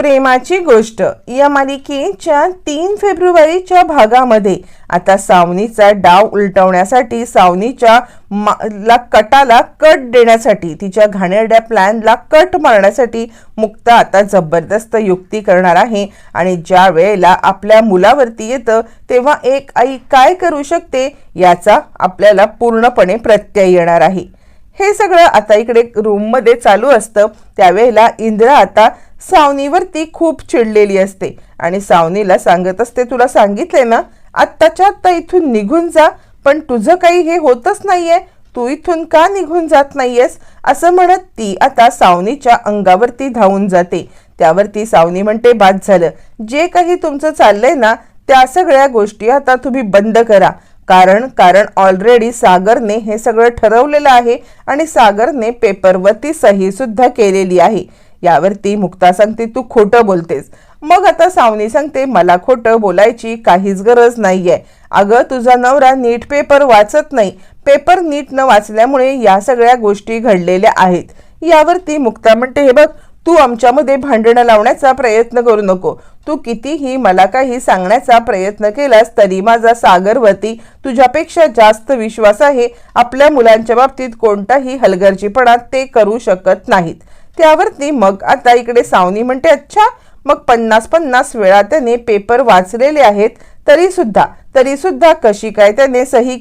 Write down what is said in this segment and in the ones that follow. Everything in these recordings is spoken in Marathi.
प्रेमाची गोष्ट. या मालिकेच्या तीन फेब्रुवारीच्या भागामध्ये आता सावनीचा डाव उलटवण्यासाठी सावनीच्या मा- ला कटाला कट देण्यासाठी तिच्या घाणेरड्या प्लॅनला कट मारण्यासाठी मुक्ता आता जबरदस्त युक्ती करणार आहे. आणि ज्या वेळेला आपल्या मुलावरती येतं तेव्हा एक आई काय करू शकते याचा आपल्याला पूर्णपणे प्रत्यय येणार आहे. हे सगळं आता इकडे रूममध्ये चालू असतं. त्यावेळेला इंद्रा आता सावनीवरती खूप चिडलेली असते. आणि सावनीला सांगत असते तुला सांगितले ना आत्ताच्या आत्ता इथून निघून जा पण तुझं काही हे होतच नाहीये. तू इथून का निघून जात नाहीयेस? असं म्हणत ती आता सावनीच्या अंगावरती धावून जाते. त्यावरती सावनी म्हणते बाद झालं. जे काही तुमचं चाललंय ना त्या सगळ्या गोष्टी आता तुम्ही बंद करा. कारण कारण ऑलरेडी सागरने हे सगळं ठरवलेलं आहे आणि सागरने पेपरवरती सही सुद्धा केलेली आहे. यावरती मुक्ता सांगते तू खोटं बोलतेस. मग आता सावनी सांगते मला खोटं बोलायची काहीच गरज नाहीये. अगं तुझा नवरा नीट पेपर वाचत नाही. पेपर नीट न वाचल्यामुळे या सगळ्या गोष्टी घडलेल्या आहेत. यावरती मुक्ता म्हणते हे बघ तू आमच्यामध्ये भांडणं लावण्याचा प्रयत्न करू नको. तू कितीही मला काही सांगण्याचा प्रयत्न केलास तरी माझा सागरवरती तुझ्यापेक्षा जास्त विश्वास आहे. आपल्या मुलांच्या बाबतीत कोणताही हलगर्जीपणा ते करू शकत नाहीत. त्यावरती मग आता इकडे सावनी म्हणते अच्छा मग पन्नास पन्नास वेळा त्याने पेपर वाचलेले आहेत तरी सुद्धा तरी सुद्धा कशी काय त्याने सही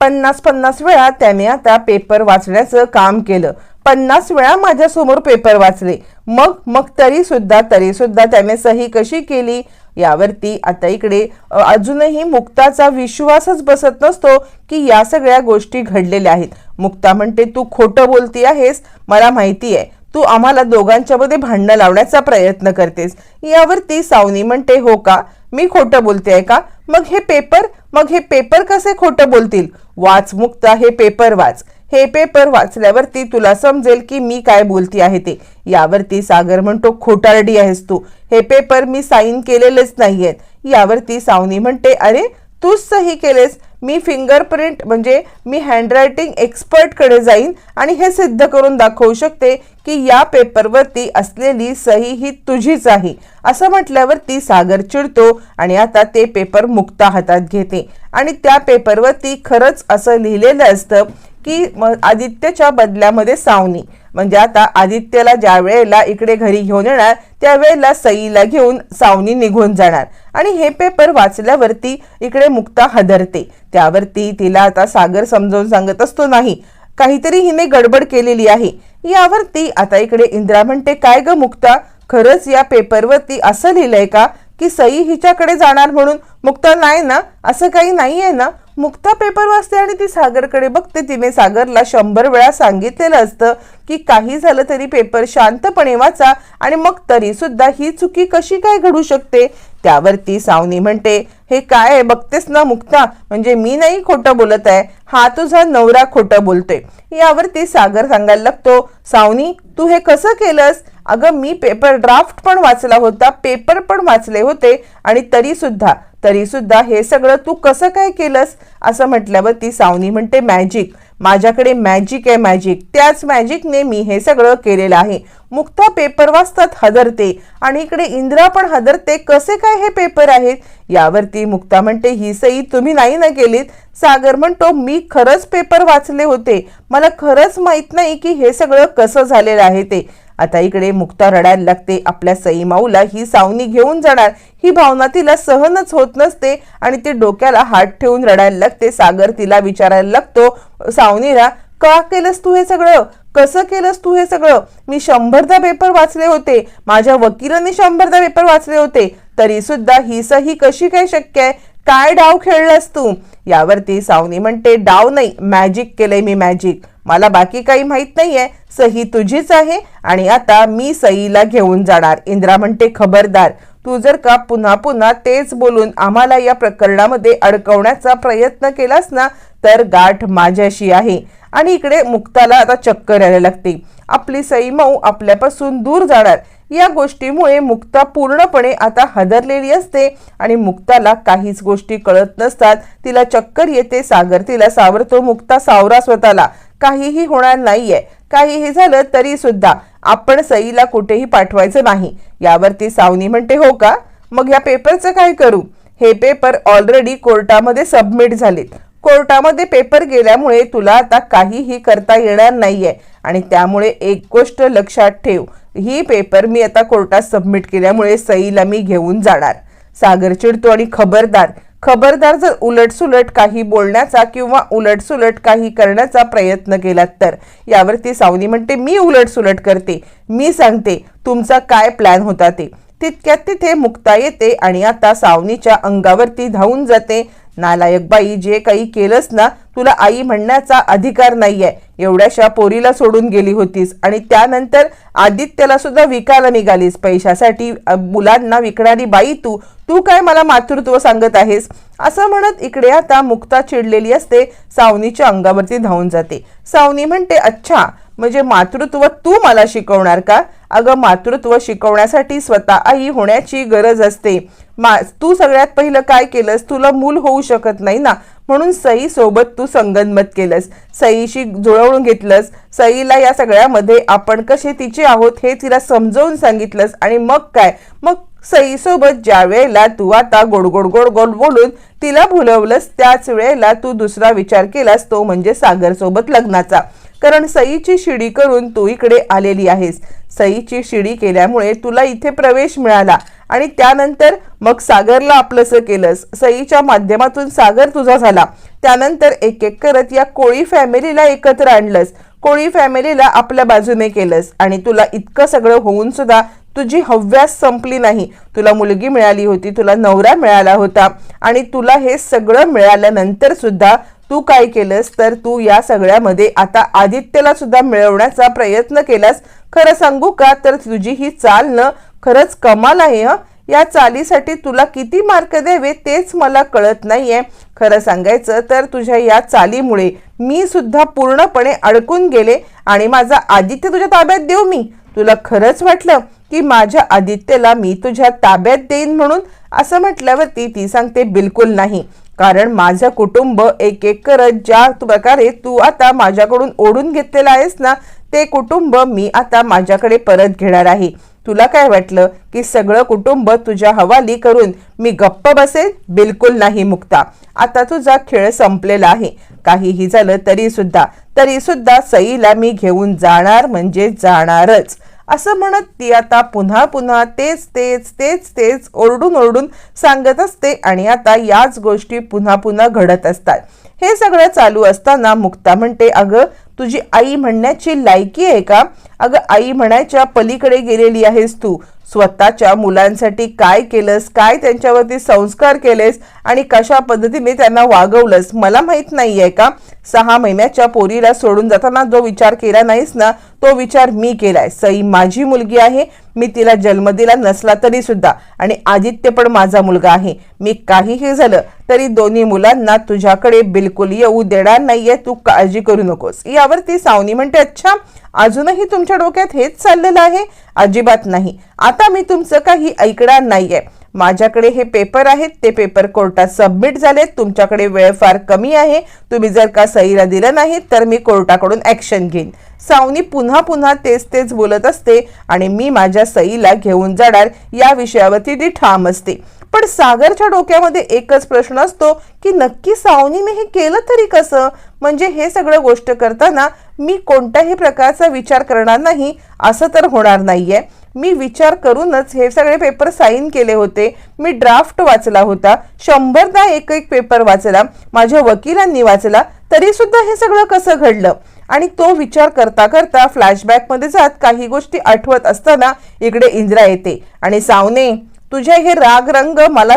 पन्नास पन्नास वेळा त्याने आता पेपर वाचण्याचं काम केलं? पन्नास वेळा माझ्यासमोर पेपर वाचले. मग मग तरी सुद्धा तरी सुद्धा त्याने सही कशी केली? यावरती आता इकडे अजूनही मुक्ताचा विश्वासच बसत नसतो की या सगळ्या गोष्टी घडलेल्या आहेत. मुक्ता म्हणते तू खोटं बोलती आहेस मला माहिती आहे. तू आम्हाला दोघांच्या मध्ये भांडणं लावण्याचा प्रयत्न करतेस. यावरती सावनी म्हणते हो का? मी खोटं बोलते आहे का? मग हे पेपर मग हे पेपर कसे खोटं बोलतील? वाच मुक्ता हे पेपर वाच. हे पेपर वाचल्यावरती तुला समजेल की मी काय बोलती आहे ते. यावरती सागर म्हणतो खोटारडी आहेस तू. हे पेपर मी साईन केलेलेच नाही आहेत यावरती सावनी म्हणते अरे तूच सही केलेस. मी फिंगरप्रिंट म्हणजे मी हँडरायटिंग एक्सपर्टकडे जाईन आणि हे सिद्ध करून दाखवू शकते की या पेपरवरती असलेली सही ही तुझीच आहे. असं म्हटल्यावरती सागर चिडतो आणि आता ते पेपर मुक्ता हातात घेते. आणि त्या पेपरवरती खरंच असं लिहिलेलं असतं की आदित्यच्या बदल्यामध्ये सावनी. म्हणजे आता आदित्यला ज्या वेळेला इकडे घरी घेऊन येणार त्यावेळेला सईला घेऊन सावनी निघून जाणार. आणि हे पेपर वाचल्यावरती इकडे मुक्ता हदरते. त्यावरती तिला आता सागर समजावून सांगत असतो नाही काहीतरी हिने गडबड केलेली आहे. यावरती आता इकडे इंदिरा म्हणते काय ग मुक्ता खरंच या पेपरवरती असं लिहिलंय का की सई हिच्याकडे जाणार म्हणून? मुक्ता नाही ना असं काही नाहीये ना. मुक्ता पेपर वाचते आणि ती सागरकडे बघते. तिने सागरला शंभर वेळा सांगितलेलं असतं की काही झालं तरी पेपर शांतपणे वाचा आणि मग तरी सुद्धा ही चुकी कशी काय घडू शकते? त्यावरती सावनी म्हणते हे काय आहे? बघतेस ना मुक्ता म्हणजे मी नाही खोटं बोलत आहे हा तुझा नवरा खोटं बोलतोय. यावरती सागर सांगायला लागतो सावनी तू हे कसं केलंस? अगं मी पेपर ड्राफ्ट पण वाचला होता पेपर पण वाचले होते आणि तरी सुद्धा तरी सुद्धा हे सगळं तू कसं काय केलंस? असं म्हटल्यावर ती सावनी म्हणते मॅजिक माझ्याकडे मॅजिक आहे मॅजिक त्याच मॅजिकने मी हे सगळं केलेलं आहे. मुक्ता पेपर वाचतात हदरते. आणि इकडे इंदिरा पण हदरते. कसे काय हे पेपर आहेत? यावरती मुक्ता म्हणते ही सई तुम्ही नाही ना केलीत? सागर म्हणतो मी खरंच पेपर वाचले होते. मला खरंच माहीत नाही की हे सगळं कसं झालेलं आहे ते. आता इकडे मुक्ता रडायला लागते. आपल्या सईमाऊला ही सावनी घेऊन जाणार. ही भावना तिला सहनच होत नसते आणि ती डोक्याला हात ठेवून रडायला लागते. सागर तिला विचारायला लागतो सावनीला का केलंस तू हे सगळं? कसं केलंस तू हे सगळं? मी शंभरदा पेपर वाचले होते. माझ्या वकिलांनी शंभरदा पेपर वाचले होते. तरी सुद्धा ही सही कशी काय शक्य आहे? काय डाव खेळलास तू? यावरती सावनी म्हणते डाव नाही मॅजिक केलंय मी मॅजिक मला बाकी काही माहीत नाहीये सही तुझीच आहे आणि आता मी सईला घेऊन जाणार. इंद्रा म्हणते खबरदार तू जर का पुन्हा पुन्हा तेच बोलून आम्हाला या प्रकरणामध्ये अडकवण्याचा प्रयत्न केलास ना तर गाठ माझ्याशी आहे. आणि इकडे मुक्ताला आता चक्कर यायला लागते. आपली सई मऊ आपल्यापासून दूर जाणार. या गोष्टीमुळे मुक्ता पूर्णपणे आता हदरलेली असते आणि मुक्ताला काहीच गोष्टी कळत नसतात. तिला चक्कर येते सागर. तिला सावरतो मुक्ता सावरा स्वतःला. काहीही होणार नाहीये. काहीही झालं तरी सुद्धा आपण सईला कुठेही पाठवायचं नाही. यावरती सावनी म्हणते हो का? मग या पेपरचं काय करू? हे पेपर ऑलरेडी कोर्टामध्ये सबमिट झालेत. कोर्टामध्ये पेपर गेल्यामुळे तुला आता काहीही करता येणार नाहीये. आणि त्यामुळे एक गोष्ट लक्षात ठेव. ही पेपर मी आता कोर्टात सबमिट केल्यामुळे सईला मी घेऊन जाणार. सागर चिडतो आणि खबरदार. खबरदार जर उलटसुलट काही बोलण्याचा किंवा उलटसुलट काही करण्याचा प्रयत्न केलात तर. यावरती सावनी म्हणते मी उलटसुलट करते. मी सांगते तुमचा काय प्लॅन होता ते. तितक्यात तिथे मुक्ता येते आणि आता सावनीच्या अंगावरती धावून जाते. नालायक बाई जे काही केलंस ना तुला आई म्हणण्याचा अधिकार नाहीये. एवढ्याशा पोरीला सोडून गेली होतीस आणि त्यानंतर आदित्यला सुद्धा विकायला निघालीस. पैशासाठी मुलांना विकणारी बाई तू. तू काय मला मातृत्व सांगत आहेस? असं म्हणत इकडे आता मुक्ता चिडलेली असते सावनीच्या अंगावरती धावून जाते. सावनी म्हणते अच्छा म्हणजे मातृत्व तू मला शिकवणार का? अगं मातृत्व शिकवण्यासाठी स्वतः आई होण्याची गरज असते. मा तू सगळ्यात पहिलं काय केलंस? तुला मूल होऊ शकत नाही ना? म्हणून सई सोबत तू संगनमत केलंस. सईशी जुळवून घेतलंस. सईला या सगळ्यामध्ये आपण कसे तिचे आहोत हे तिला समजावून सांगितलंस. आणि मग काय? मग सईसोबत ज्या वेळेला तू आता गोड गोड गोड गोड बोलून तिला भुलवलंस त्याच वेळेला तू दुसरा विचार केलास तो म्हणजे सागर सोबत लग्नाचा. कारण सईची शिडी करून तू इकडे आलेली आहेस. सईची शिडी केल्यामुळे तुला इथे प्रवेश मिळाला. आणि त्यानंतर मग सागरला आपलंसं केलंस. सईच्या माध्यमातून सागर तुझा झाला. त्यानंतर एक एक करत या कोळी फॅमिलीला एकत्र आणलंस. कोळी फॅमिलीला आपल्या बाजूने केलंस. आणि तुला इतकं सगळं होऊन सुद्धा तुझी हव्यास संपली नाही. तुला मुलगी मिळाली होती तुला नवरा मिळाला होता. आणि तुला हे सगळं मिळाल्यानंतर सुद्धा तू काय केलंस? तर तू या सगळ्यामध्ये आता आदित्यला सुद्धा मिळवण्याचा प्रयत्न केलास. खरं सांगू का? तर तुझी ही चाल न खरंच कमाल आहे हं. या चालीसाठी तुला किती मार्क द्यावे तेच मला कळत नाहीये. खरं सांगायचं तर तुझ्या या चालीमुळे मी सुद्धा पूर्णपणे अडकून गेले आणि माझा आदित्य तुझ्या ताब्यात देऊ मी. तुला खरंच वाटलं की माझ्या आदित्यला मी तुझ्या ताब्यात देईन म्हणून? असं म्हटल्यावरती ती सांगते बिलकुल नाही. कारण माझं कुटुंब एक एक करत ज्या प्रकारे तू आता माझ्याकडून ओढून घेतलेलं आहेस ना ते कुटुंब मी आता माझ्याकडे परत घेणार आहे. तुला काय वाटलं की सगळं कुटुंब तुझ्या हवाली करून मी गप्प बसेल बिलकुल नाही मुक्ता. आता तुझा खेळ संपलेला आहे. काहीही झालं तरी सुद्धा तरी सुद्धा सईला मी घेऊन जाणार म्हणजे जाणारच. असं म्हणत ती आता पुन्हा पुन्हा तेच तेच तेच तेच ओरडून ओरडून सांगत असते आणि आता याच गोष्टी पुन्हा पुन्हा घडत असतात. हे सगळं चालू असताना मुक्ता म्हणते अगं तुझी आई म्हणण्याची लायकी आहे का? अगं आई म्हणायच्या पलीकडे गेलेली आहेस तू. स्वतःच्या मुलांसाठी काय केलंस काय त्यांच्यावरती संस्कार केलेस आणि कशा पद्धतीने त्यांना वागवलंस मला माहीत नाहीये का? सहा महिन्याच्या पोरीला सोडून जाताना जो विचार केला नाहीस ना तो विचार मी केलाय. सई माझी मुलगी आहे मी तिला जन्म दिला नसला तरी सुद्धा. आणि आदित्य पण माझा मुलगा आहे. मी काहीही झालं तरी दोन्ही मुलांना तुझ्याकडे बिलकुल येऊ देणार नाहीये. तू काळजी करू नकोस. यावरती सावनी म्हणते अच्छा अजूनही तुमच्या डोक्यात हेच चाललेलं आहे? अजिबात नाही. आता मी तुमचं काही ऐकणार नाहीये. माझ्याकडे हे पेपर आहेत ते पेपर कोर्टात सबमिट झालेत तुमच्याकडे वेळ फार कमी आहे. तुम्ही जर का सईला दिलं नाही तर मी कोर्टाकडून ॲक्शन घेईन. सावनी पुन्हा पुन्हा तेच तेच बोलत असते आणि मी माझ्या सईला घेऊन जाणार या विषयावरती ती ठाम असते. पण सागरच्या डोक्यामध्ये एकच प्रश्न असतो की नक्की सावनीने हे केलं तरी कसं? म्हणजे हे सगळं गोष्ट करताना मी कोणत्याही प्रकारचा विचार करणार नाही असं तर होणार नाहीये. मी विचार करूनच हे सगळे पेपर साईन केले होते. मी ड्राफ्ट वाचला होता. शंभरदा एक एक पेपर वाचला. माझ्या वकिलांनी वाचला. तरी सुद्धा हे सगळं कसं घडलं? आणि तो विचार करता करता फ्लॅशबॅकमध्ये जात काही गोष्टी आठवत असताना इकडे इंदिरा येते. आणि सावने तुझे हे राग रंग मला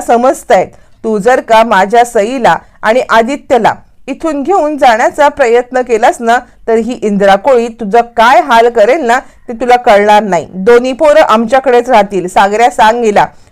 आहेत तू जर का माझ्या सईला आणि आदित्यला इथून घेऊन जाण्याचा प्रयत्न केलास ना तर ही इंदिरा कोळी तुझं काय हाल करेल ना ते तुला कळणार नाही. दोन्ही पोरं आमच्याकडेच राहतील. सागऱ्या सांग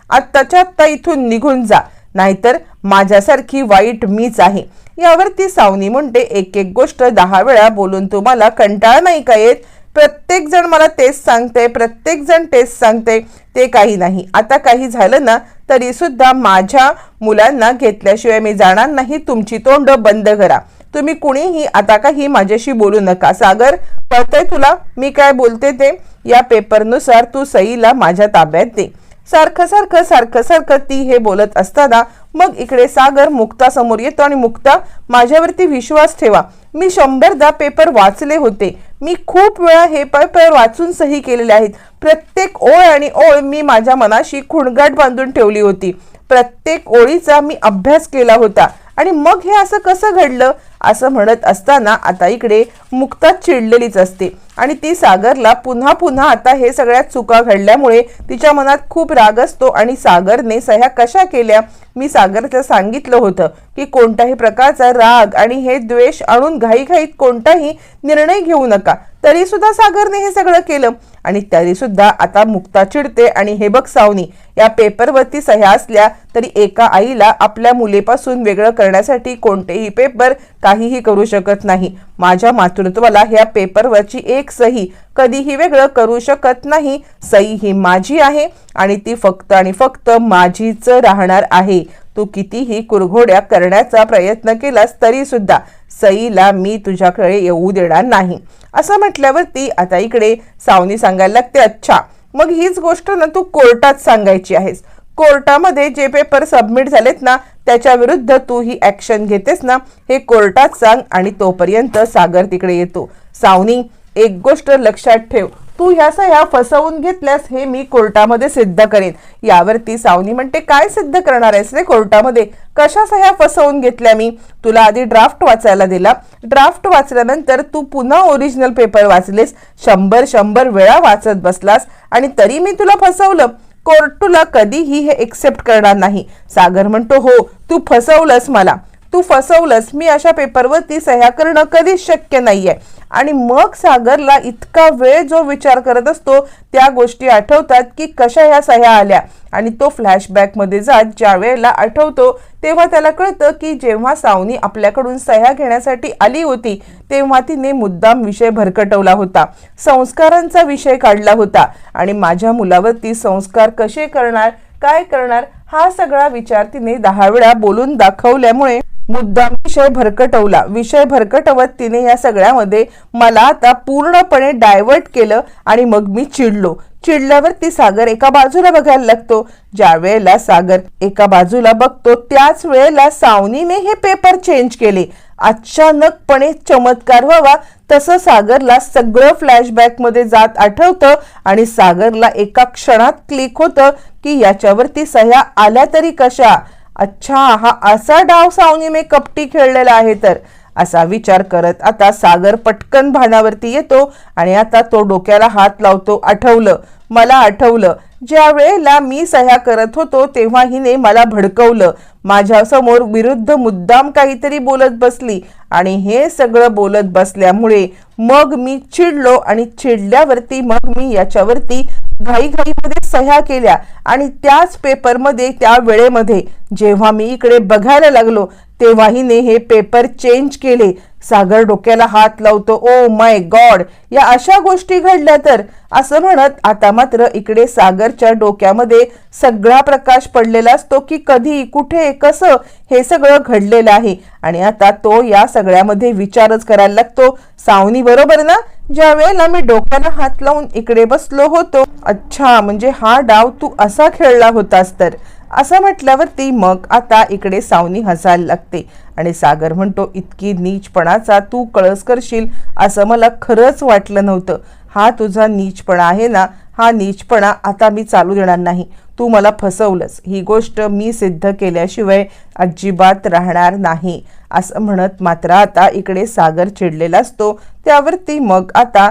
आत्ताच्या आत्ता इथून निघून जा. नाहीतर माझ्यासारखी वाईट मीच आहे. यावरती सावनी म्हणते एक एक गोष्ट दहा वेळा बोलून तुम्हाला कंटाळ नाही का येत? प्रत्येक जण मला तेच सांगते प्रत्येक जण तेच सांगते ते काही नाही. आता काही झालं ना तरी सुद्धा माझ्या मुलांना घेतल्याशिवाय मी जाणार नाही. तुमची तोंड बंद करा. तुम्ही कुणीही आता काही माझ्याशी बोलू नका. सागर कळतंय तुला? मी काय बोलते ते? या पेपरनुसार तू सईला माझ्या ताब्यात दे. सारखं सारखं सारखं सारखं ती हे बोलत असताना मग इकडे सागर मुक्ता समोर येतो आणि मुक्ता माझ्यावरती विश्वास ठेवा. मी शंभरदा पेपर वाचले होते. मी खूप वेळा हे पेपर वाचून सही केलेले आहेत. प्रत्येक ओळ आणि ओळ मी माझ्या मनाशी खुणगाट बांधून ठेवली होती. प्रत्येक ओळीचा मी अभ्यास केला होता. आणि मग हे असं कसं घडलं? असं म्हणत असताना आता इकडे मुक्तात चिडलेलीच असते. आणि ती सागरला पुन्हा पुन्हा आता हे सगळ्या चुका घडल्यामुळे तिच्या मनात खूप राग असतो आणि सागरने सह्या कशा केल्या? मी सागरचं सांगितलं होतं की कोणत्याही प्रकारचा राग आणि हे द्वेष आणून घाईघाईत कोणताही निर्णय घेऊ नका. तरी सुद्धा सागरने हे सगळं केलं आणि तरी सुद्धा आता मुक्ता चिडते आणि हे बघ सावनी या पेपरवरती सह्या असल्या तरी एका आईला आपल्या मुलीपासून वेगळं करण्यासाठी कोणतेही पेपर काहीही करू शकत नाही. माझ्या मातृत्वाला ह्या पेपरवरची एक सही कधीही वेगळं करू शकत नाही. सई ही माझी आहे आणि ती फक्त आणि फक्त माझीच राहणार आहे. तू कितीही कुरघोड्या करण्याचा प्रयत्न केलास तरी सुद्धा सईला मी तुझ्याकडे येऊ देणार नाही. असं म्हटल्यावरती आता इकडे सावनी सांगायला लागते अच्छा मग हीच गोष्ट ना तू कोर्टात सांगायची आहेस. कोर्टामध्ये जे पेपर सबमिट झालेत ना त्याच्या विरुद्ध तू ही ऍक्शन घेतेस ना हे कोर्टात सांग आणि तोपर्यंत सागर तिकडे येतो. सावनी एक गोष्ट लक्षात ठेव. तू ह्या सह्या फसवून घेतल्यास हे मी कोर्टामध्ये सिद्ध करेन. यावरती सावनी म्हणते काय सिद्ध करणार आहेस रे कोर्टामध्ये? कशा सह्या फसवून घेतल्या मी? तुला आधी ड्राफ्ट वाचायला दिला. ड्राफ्ट वाचल्यानंतर तू पुन्हा ओरिजिनल पेपर वाचलेस. शंभर शंभर वेळा वाचत बसलास आणि तरी मी तुला फसवलं. कोर्ट तुला कधीही हे एक्सेप्ट करणार नाही. सागर म्हणतो हो तू फसवलंस मला. तू फसवलंस. मी अशा पेपरवरती सह्या करणं कधीच शक्य नाहीये. आणि मग सागरला इतका वेळ जो विचार करत असतो त्या गोष्टी आठवतात की कशा ह्या सह्या आल्या. आणि तो फ्लॅशबॅकमध्ये जात ज्या वेळेला आठवतो तेव्हा त्याला कळतं की जेव्हा सावनी आपल्याकडून सह्या घेण्यासाठी आली होती तेव्हा तिने मुद्दाम विषय भरकटवला होता. संस्कारांचा विषय काढला होता. आणि माझ्या मुलावरती संस्कार कसे करणार काय करणार हा सगळा विचार तिने दहा वेळा बोलून दाखवल्यामुळे मुद्दाम विषय भरकटवला. विषय भरकटवत तिने या सगळ्यामध्ये मला आता पूर्णपणे डायव्हर्ट केलं आणि मग मी चिडलो. चिडल्यावर ती सागर एका बाजूला बघायला लागतो. ज्या वेळेला सागर एका बाजूला बघतो त्याच वेळेला सावनीने हे पेपर चेंज केले. अचानकपणे चमत्कार व्हावा. तसं सागरला सगळं फ्लॅशबॅकमध्ये जात आठवतं आणि सागरला एका क्षणात क्लिक होतं की याच्यावरती सह्या आल्या तरी कशा? अच्छा हा असा डाव सावनीने कपटी खेळलेला आहे तर. असा विचार करत आता सागर पटकन भानावरती येतो आणि आता तो डोक्याला हात लावतो आठवलं मला आठवलं. ज्या वेळेला मी सह्या करत होतो तेव्हा हिने मला भडकवलं. माझ्यासमोर विरुद्ध मुद्दाम काहीतरी बोलत बसली आणि हे सगळं बोलत बसल्यामुळे मग मी चिडलो आणि चिडल्यावरती मग मी याच्यावरती घाईघाईमध्ये सह्या केल्या आणि त्याच पेपरमध्ये त्या वेळेमध्ये जेव्हा मी इकडे बघायला लागलो तेव्हा हिने हे पेपर चेंज केले. सागर डोक्याला हात लावतो ओ माय गॉड या अशा गोष्टी घडल्या तर? असं म्हणत आता मात्र इकडे सागरच्या डोक्यामध्ये सगळा प्रकाश पडलेला असतो की कधी कुठे कसं हे सगळं घडलेलं आहे. आणि आता तो या सगळ्यामध्ये विचारच करायला लागतो. सावनी बरोबर ना? ज्या वेळेला मी डोक्याला हात लावून इकडे बसलो होतो. अच्छा म्हणजे हा डाव तू असा खेळला होतास तर? असं म्हटल्यावरती मग आता इकडे सावनी हसायला लागते. आणि सागर म्हणतो इतकी नीचपणाचा तू कळस करशील असं मला खरंच वाटलं नव्हतं. हा तुझा नीचपणा आहे ना हा नीचपणा आता मी चालू देणार नाही. तू मला फसवलंस. ही गोष्ट मी सिद्ध केल्याशिवाय अजिबात राहणार नाही. असं म्हणत मात्र आता इकडे सागर चिडलेला असतो. त्यावरती मग आता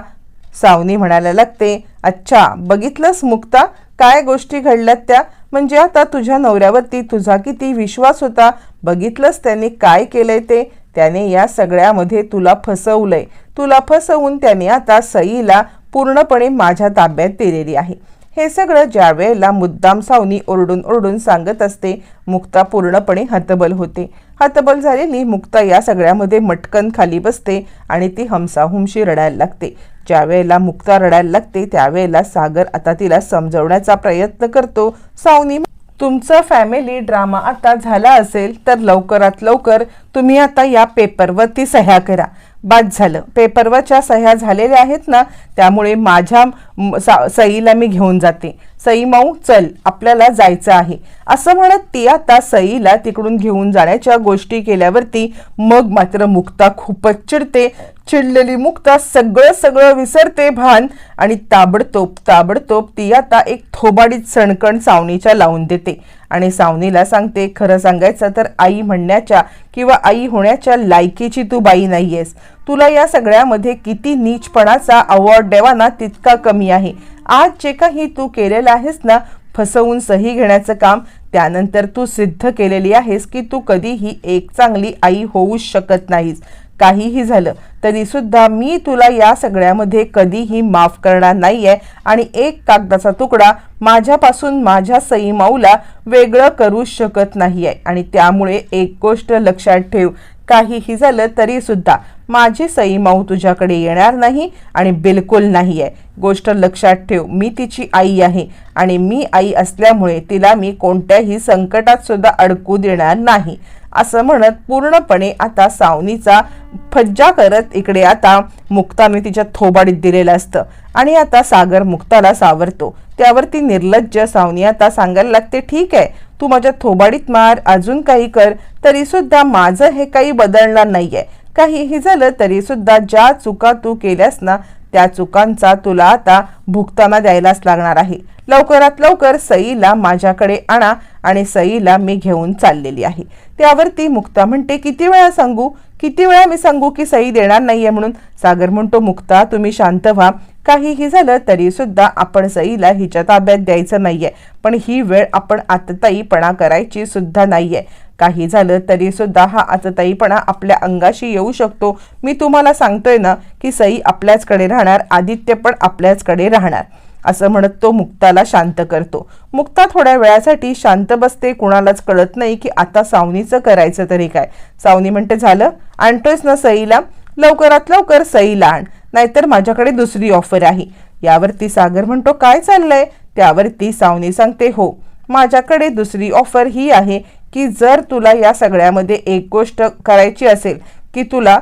सावनी म्हणायला लागते अच्छा बघितलंस मुक्ता? काय गोष्टी घडल्यात त्या? म्हणजे आता तुझ्या नवऱ्यावरती तुझा किती विश्वास होता? बघितलंच त्याने काय केलंय ते? त्याने या सगळ्यामध्ये तुला फसवलंय. तुला फसवून त्याने आता सईला पूर्णपणे माझ्या ताब्यात दिलेली आहे. हे सगळं ज्या वेळेला मुद्दाम सावनी ओरडून ओरडून सांगत असते मुक्ता पूर्णपणे हतबल होते. हतबल झालेली मुक्ता या सगळ्यामध्ये मटकन खाली बसते आणि ती हमसाहुमशी रडायला लागते. ज्यावेळेला मुक्ता रडायला लागते त्यावेळेला सागर आता तिला समजवण्याचा प्रयत्न करतो. सावनी तुमचा फॅमिली ड्रामा आता झाला असेल तर लवकरात लवकर तुम्ही आता या पेपरवरती सह्या करा. बाद झालं. पेपरवरच्या सह्या झालेल्या आहेत ना त्यामुळे माझ्या सा- सईला मी घेऊन जाते. सई माऊ चल आपल्याला जायचं आहे. असं म्हणत ती आता सईला तिकडून घेऊन जाण्याच्या गोष्टी केल्यावरती मग मात्र मुक्ता खूपच चिडते. चिडलेली मुक्ता सगळं सगळं विसरते भान आणि ताबडतोब ताबडतोब ती आता एक थोबाडीत सणकण सावणीच्या लावून देते. आणि सावनीला सांगते खरं सांगायचं तर आई म्हणण्याच्या किंवा आई होण्याच्या लायकीची तू बाई नाहीयेस. तुला या सगळ्यामध्ये किती नीचपणाचा अवॉर्ड द्यावा ना तितका कमी आहे. आज जे काही तू केलेलं आहेस ना फसवून सही घेण्याचं काम त्यानंतर तू सिद्ध केलेली आहेस की तू कधीही एक चांगली आई होऊच शकत नाहीस. काहीही झालं तरी सुद्धा मी तुला या सगळ्यामध्ये कधीही माफ करणार नाहीये आणि एक कागदाचा तुकडा माझ्यापासून माझ्या सई माऊला वेगळं करू शकत नाहीये. आणि त्यामुळे एक गोष्ट लक्षात ठेव काहीही झालं तरी सुद्धा माझी सई माऊ तुझ्याकडे येणार नाही आणि बिलकुल नाही आहे गोष्ट लक्षात ठेव मी तिची आई आहे आणि मी आई असल्यामुळे तिला मी कोणत्याही संकटात सुद्धा अडकू देणार नाही. असं म्हणत पूर्णपणे आता सावनीचा फज्जा करत इकडे आता मुक्ताने तिच्या थोबाडीत दिलेलं असतं आणि आता सागर मुक्ताला सावरतो. त्यावरती निर्लज्ज सावनी आता सांगायला लागते ठीक आहे तू माझ्या थोबाडीत मार अजून काही कर तरी सुद्धा माझं हे काही बदलणार नाहीये. काहीही झालं तरी सुद्धा ज्या चुका तू केल्यास ना त्या चुकांचा तुला आता भुगताना द्यायलाच लागणार आहे. लवकरात लवकर सईला माझ्याकडे आणा आणि सईला मी घेऊन चाललेली आहे. त्यावरती मुक्ता म्हणते किती वेळा सांगू? किती वेळा मी सांगू की सई देणार नाहीये म्हणून? सागर म्हणतो मुक्ता तुम्ही शांत व्हा. काहीही झालं तरी सुद्धा आपण सईला हिच्या ताब्यात द्यायचं नाहीये. पण ही वेळ आपण आतताईपणा करायची सुद्धा नाहीये. काही झालं तरी सुद्धा हा आतताईपणा आपल्या अंगाशी येऊ शकतो. मी तुम्हाला सांगतोय ना की सई आपल्याचकडे राहणार आदित्य पण आपल्याचकडे राहणार असं म्हणत तो मुक्ताला शांत करतो. मुक्ता थोड्या वेळासाठी शांत बसते कुणालाच कळत नाही की आता सावनीचं करायचं तरी काय. सावनी म्हणते झालं आणतोयस ना सईला? लवकरात लवकर सईला आण नाहीतर माझ्याकडे दुसरी ऑफर आहे. यावरती सागर म्हणतो काय चाललंय? त्यावरती सावनी सांगते हो माझ्याकडे दुसरी ऑफर ही आहे की जर तुला या सगळ्यामध्ये एक गोष्ट करायची असेल की तुला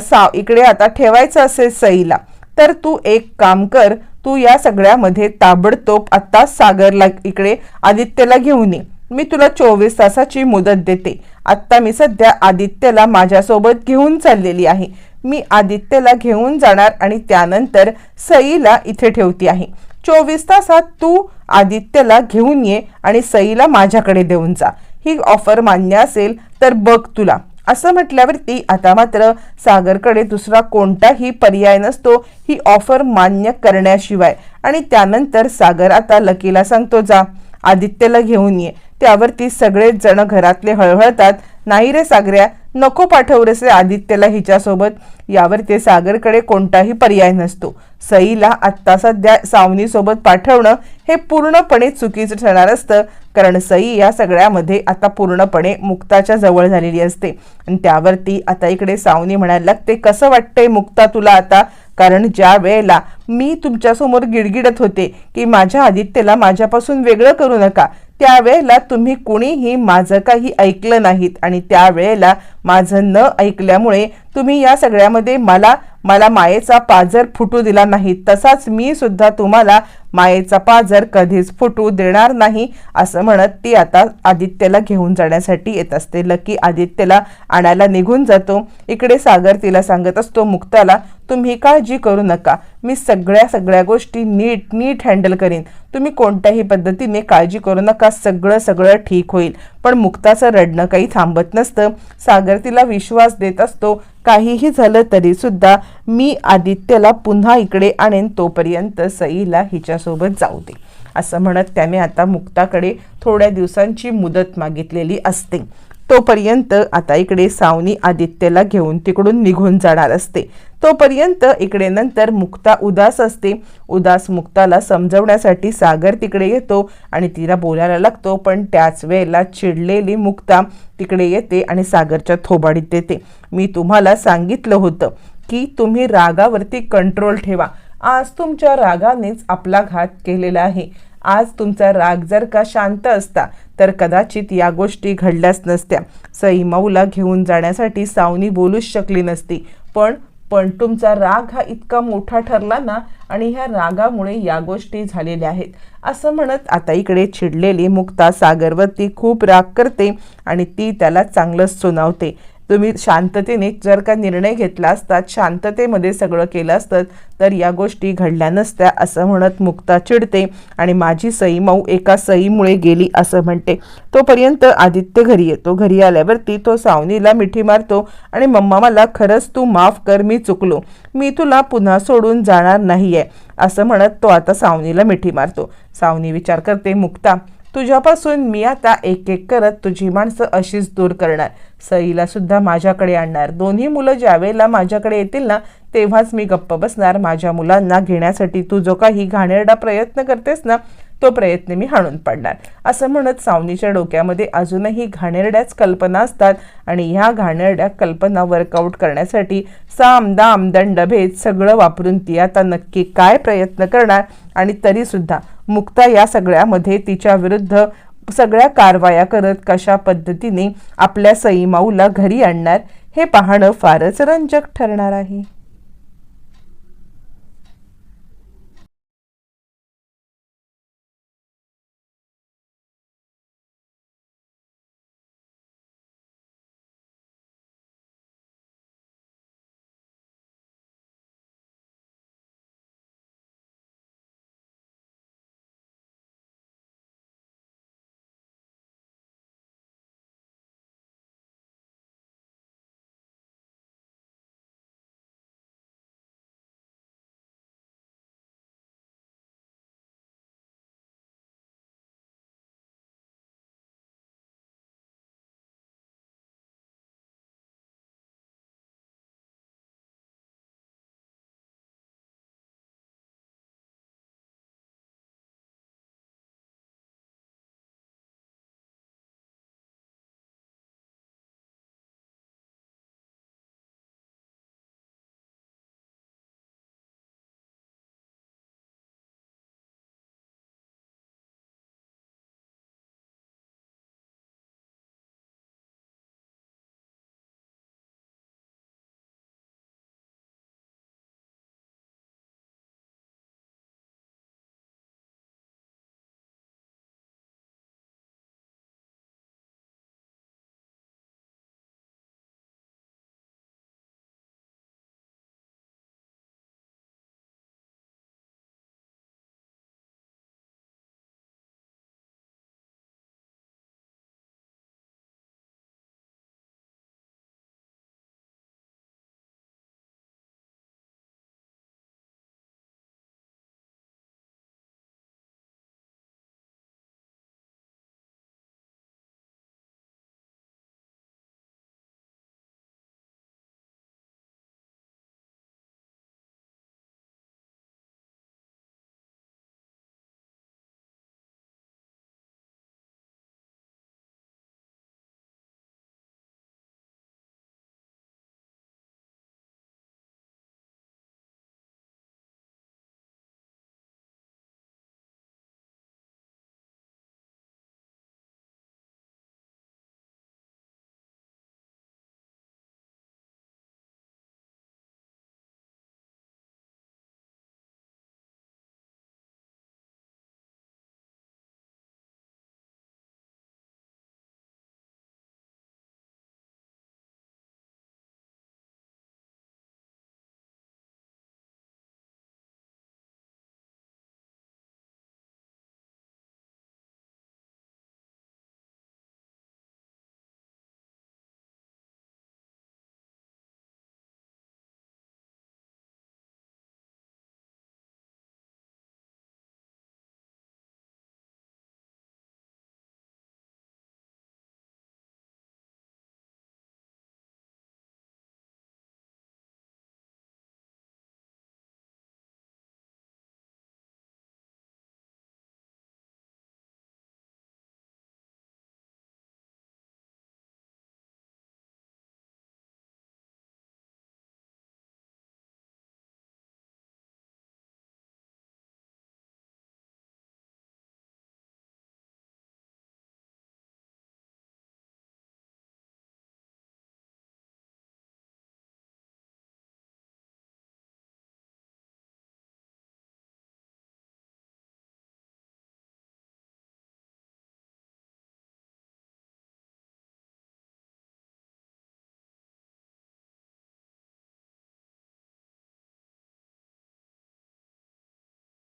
सा इकडे आता ठेवायचं असेल सईला तर तू एक काम कर तू या सगळ्यामध्ये ताबडतोब आत्ता सागरला इकडे आदित्यला घेऊन ये. मी तुला चोवीस तासाची मुदत देते. आत्ता मी सध्या आदित्यला माझ्यासोबत घेऊन चाललेली आहे. मी आदित्यला घेऊन जाणार आणि त्यानंतर सईला इथे ठेवती आहे. चोवीस तासात तू आदित्यला घेऊन ये आणि सईला माझ्याकडे देऊन जा. ही ऑफर मान्य असेल तर बघ तुला. असं म्हटल्यावरती आता मात्र सागरकडे दुसरा कोणताही पर्याय नसतो ही ऑफर मान्य करण्याशिवाय. आणि त्यानंतर सागर आता लकीला सांगतो जा आदित्यला घेऊन ये. त्यावरती सगळेच जण घरातले हळहळतात नाही रे सागऱ्या नको पाठवू रे आदित्यला हिच्यासोबत. यावरती सागरकडे कोणताही पर्याय नसतो. सईला आत्ता सध्या सावनीसोबत पाठवणं हे पूर्णपणे चुकीचं ठरणार असतं. कारण सई या सगळ्यामध्ये आता पूर्णपणे मुक्ताच्या जवळ झालेली असते. आणि त्यावरती आता इकडे सावनी म्हणायला लागते कसं वाटतंय मुक्ता तुला आता? कारण ज्या वेळेला मी तुमच्यासमोर गिडगिडत होते की माझ्या आदित्यला माझ्यापासून वेगळं करू नका त्यावेळेला तुम्ही कुणीही माझं काही ऐकलं नाहीत आणि त्यावेळेला माझं न ऐकल्यामुळे तुम्ही या सगळ्यामध्ये मला मला मायेचा पाजर फुटू दिला नाही. तसाच मी सुद्धा तुम्हाला मायेचा पाजर कधीच फुटू देणार नाही असं म्हणत ती आता आदित्यला घेऊन जाण्यासाठी येत असते. लकी आदित्यला आणायला निघून जातो. इकडे सागर तिला सांगत असतो मुक्ताला तुम्ही काळजी करू नका. मी सगळ्या सगळ्या गोष्टी नीट नीट हँडल करीन. तुम्ही कोणत्याही पद्धतीने काळजी करू नका. सगळं सगळं ठीक होईल. पण मुक्ताचं रडणं काही थांबत नसतं. सागर तिला विश्वास देत असतो. काहीही झालं तरी सुद्धा मी आदित्यला पुन्हा इकडे आणेन तोपर्यंत सईला हिच्यासोबत जाऊ दे. असं म्हणत त्याने आता मुक्ताकडे थोड्या दिवसांची मुदत मागितलेली असते. तोपर्यंत आता इकडे सावनी आदित्यला घेऊन तिकडून निघून जाणार असते. तोपर्यंत इकडे नंतर मुक्ता उदास असते. उदास मुक्ताला समजवण्यासाठी सागर तिकडे येतो आणि तिला बोलायला लागतो पण त्याच वेळेला चिडलेली मुक्ता तिकडे येते आणि सागरच्या थोबाडीत देते मी तुम्हाला सांगितलं होतं की तुम्ही रागावरती कंट्रोल ठेवा. आज तुमच्या रागानेच आपला घात केलेला आहे. आज तुमचा राग जर का शांत असता तर कदाचित या गोष्टी घडल्याच नसत्या. सई माऊला घेऊन जाण्यासाठी सावनी बोलूच शकली नसती. पण पण तुमचा राग हा इतका मोठा ठरला ना आणि ह्या रागामुळे या गोष्टी झालेल्या आहेत. असं म्हणत आता इकडे चिडलेली मुक्ता सागरवरती खूप राग करते आणि ती त्याला चांगलंच सुनावते. तुम्ही शांततेने जर का निर्णय घेतला असतात शांततेमध्ये सगळं केलं असतं तर या गोष्टी घडल्या नसत्या असं म्हणत मुक्ता चिडते आणि माझी सई मऊ एका सईमुळे गेली असं म्हणते. तोपर्यंत आदित्य घरी येतो. घरी आल्यावरती तो सावनीला मिठी मारतो आणि मम्मा मला खरंच तू माफ कर मी चुकलो. मी तुला पुन्हा सोडून जाणार नाही आहे असं म्हणत तो आता सावनीला मिठी मारतो. सावनी विचार करते मुक्ता तुझ्यापासून मी आता एक एक करत तुझी माणसं अशीच दूर करणार. सईला सुद्धा माझ्याकडे आणणार. दोन्ही मुलं ज्यावेळेला माझ्याकडे येतील ना तेव्हाच मी गप्प बसणार. माझ्या मुलांना घेण्यासाठी तू जो काही घाणेरडा प्रयत्न करतेस ना तो प्रयत्न मी हाणून पाडणार. असं म्हणत सावनीच्या डोक्यामध्ये अजूनही घाणेरड्याच कल्पना असतात आणि ह्या घाणेरड्या कल्पना वर्कआउट करण्यासाठी साम दाम दंडभेद सगळं वापरून ती आता नक्की काय प्रयत्न करणार आणि तरीसुद्धा मुक्ता या सगळ्यामध्ये तिच्या विरुद्ध सगळ्या कारवाया करत कशा पद्धतीने आपल्या सईमाऊला घरी आणणार हे पाहणं फारच रंजक ठरणार आहे.